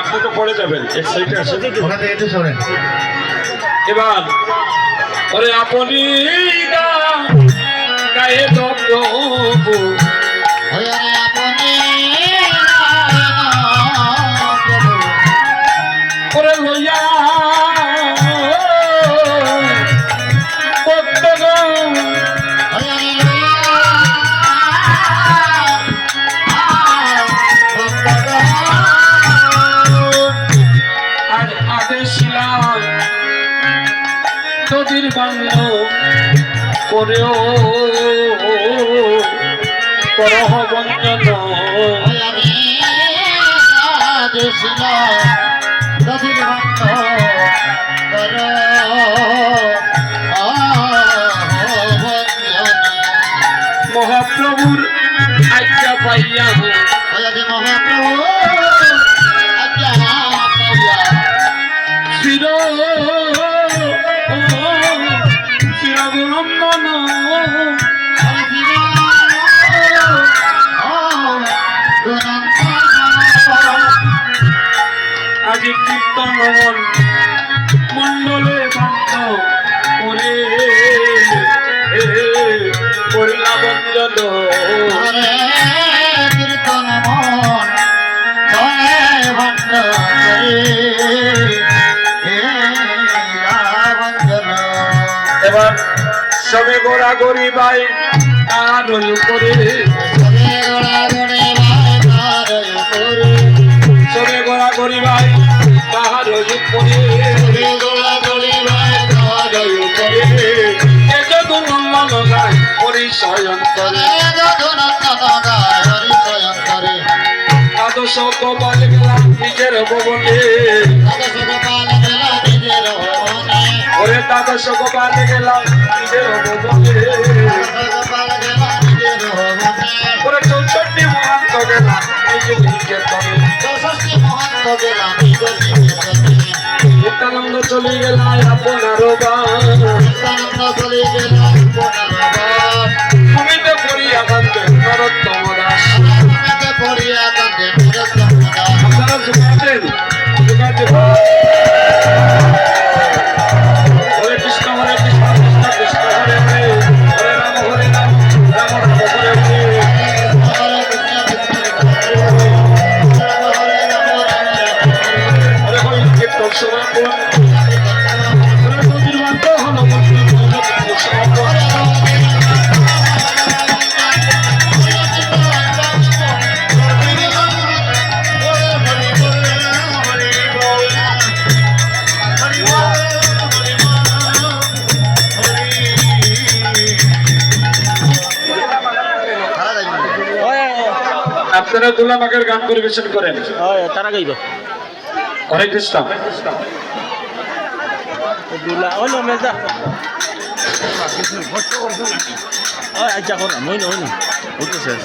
আপনি তো পরে যাবেন। এবার ওরে আপনি গায়ে তো নদীর বাংল করেও করহ মহাপ্রভুর আজ্ঞা পাইয়া মহাপ্রভু আজি মণ্ডলে ভক্ত করে। করিলা বঞ্চন এবার সবে গোড়া গড়ি বাই করে সবে গোড়া গড়ি কপাল গেলাম নিজের ভবনে ওরে দ্বাদশ কপাল গেলাম নিজের ভবনে ওরে চৌষট্টি মহান্ত গেলাম নিজের নিজের তবে নিত্যানন্দ চলে গেলাম আপনার তুমি তো করিয়া কান্দে নরোত্তম দাস আপনারা শুনেছেন শুনেছেন আপনারা দুলামাকের গান পরিবেশন করেন। তারা গাইব হরে কৃষ্ণ। দুলা ওই নো মেজা ওই আচ্ছা কোন মই নই নি বুঝতেছিস